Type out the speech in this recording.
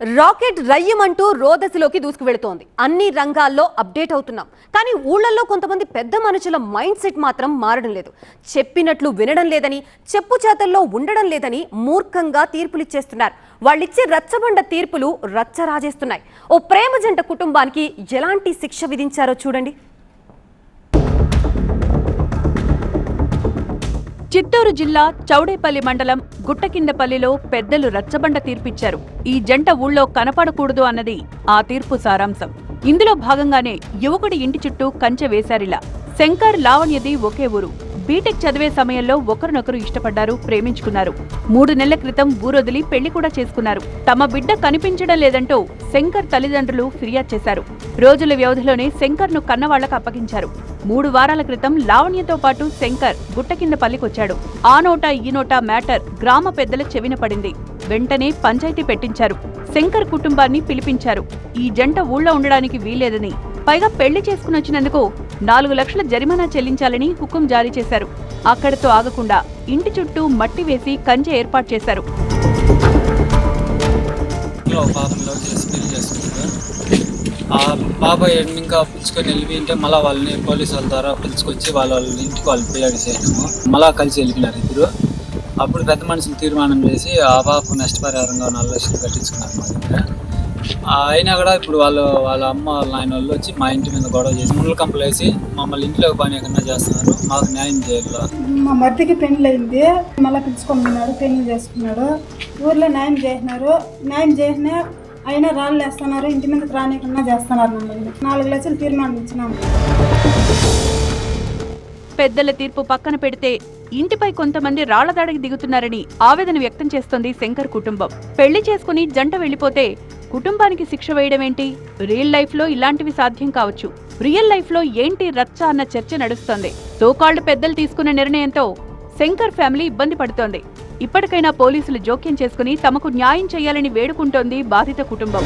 Rocket రయ్యమంటూ రోదసిలోకి దూసుకువెళుతోంది. అన్ని రంగాల్లో update అవుతున్నాం. కానీ ఊళ్ళల్లో కొంతమంది పెద్ద మనుషుల మైండ్ సెట్ మాత్రం మారడం లేదు. చెప్పినట్లు వినడం లేదని చెప్పు చేతల్లో ఉండడం లేదని మూర్ఖంగా తీర్పులిచ్చేస్తున్నారు వాళ్ళిచ్చే రచ్చబండ తీర్పులు రచ్చ రాజేస్తున్నాయి. ఓ ప్రేమ జంట కుటుంబానికి ఎలాంటి శిక్ష విధించారో చూడండి. చిత్తూరు జిల్లా చౌడేపల్లి మండలం గుట్టకిందపల్లిలో పెద్దలు రచ్చబండ తీర్పిచ్చారు. ఈ జంట ఊళ్ళో కనపడకూడదు అన్నది ఆ తీర్పు సారాంశం. ఇందులో భాగంగానే యువకుడి ఇంటి చుట్టూ కంచె వేశారిలా. శంకర్ లావణ్యది ఒకే ఊరు. బీటెక్ చదివే సమయంలో ఒకరినొకరు ఇష్టపడ్డారు ప్రేమించుకున్నారు. మూడు నెలల క్రితం ఊరొదిలి పెళ్ళి కూడా చేసుకున్నారు. తమ బిడ్డ కనిపించడం లేదంటూ శంకర్ తల్లిదండ్రులు ఫిర్యాదు చేశారు. రోజుల వ్యవధిలోనే శంకర్ను కన్నవాళ్ళకు అప్పగించారు. మూడు వారాల క్రితం లావణ్యతో పాటు శంకర్ గుట్ట కింద పల్లికొచ్చాడు. ఆ నోట ఈ నోట మ్యాటర్ గ్రామ పెద్దల చెవిన పడింది. వెంటనే పంచాయతీ పెట్టించారు. శంకర్ కుటుంబాన్ని పిలిపించారు. ఈ జంట ఊళ్ళో ఉండడానికి వీలేదని పైగా పెళ్ళి చేసుకుని వచ్చినందుకు నాలుగు లక్షల జరిమానా చెల్లించాలని హుకుం జారీ చేశారు. అక్కడితో ఆగకుండా ఇంటి చుట్టూ మట్టి వేసి కంచె ఏర్పాటు చేశారు. ఆ పాప ఇంకా పిలుచుకొని వెళ్ళిపోయింటే మళ్ళీ వాళ్ళని పోలీసు వాళ్ళ ద్వారా పిలుచుకొచ్చి వాళ్ళ వాళ్ళ ఇంటికి వాళ్ళు ఫిర్యాదు చేయడము మళ్ళీ కలిసి వెళ్ళినారు ఇద్దరు. అప్పుడు పెద్ద మనుషులు తీర్మానం చేసి ఆ పాప నష్టపరిహారంగా నాలుగు లక్షలు కట్టించుకున్నారు మా దగ్గర. అయినా కూడా ఇప్పుడు వాళ్ళు వాళ్ళ అమ్మ వాళ్ళ ఆయన వాళ్ళు వచ్చి మా ఇంటి మీద గొడవ చేసి ముళ్ళు కంపలు వేసి మమ్మల్ని ఇంట్లో పని ఎక్కడన్నా చేస్తున్నారు. మాకు న్యాయం చేయాలి మా మర్దికి పెళ్ళి అయింది. మళ్ళీ పిలుచుకొని పెళ్ళి చేసుకున్నాడు ఊర్లో న్యాయం చేసినారు. న్యాయం చేసినా అయినా రాళ్ళు వేస్తున్నారు ఇంటి మీదకి రానికన్నా చేస్తున్నారు మమ్మల్ని. నాలుగు లక్షలు తీర్మానం ఇచ్చినాము. పెద్దల తీర్పు పక్కన పెడితే ఇంటిపై కొంతమంది రాళ్ళదాడికి దిగుతున్నారని ఆవేదన వ్యక్తం చేస్తోంది శంకర్ కుటుంబం. పెళ్ళి చేసుకుని జంట వెళ్ళిపోతే కుటుంబానికి శిక్ష వేయడమేంటి? రియల్ లైఫ్లో ఇలాంటివి సాధ్యం కావచ్చు. రియల్ లైఫ్లో ఏంటి రచ్చ అన్న చర్చ నడుస్తోంది. సోకాళ్ళు పెద్దలు తీసుకున్న నిర్ణయంతో శంకర్ ఫ్యామిలీ ఇబ్బంది పడుతోంది. ఇప్పటికైనా పోలీసులు జోక్యం చేసుకుని తమకు న్యాయం చేయాలని వేడుకుంటోంది బాధిత కుటుంబం.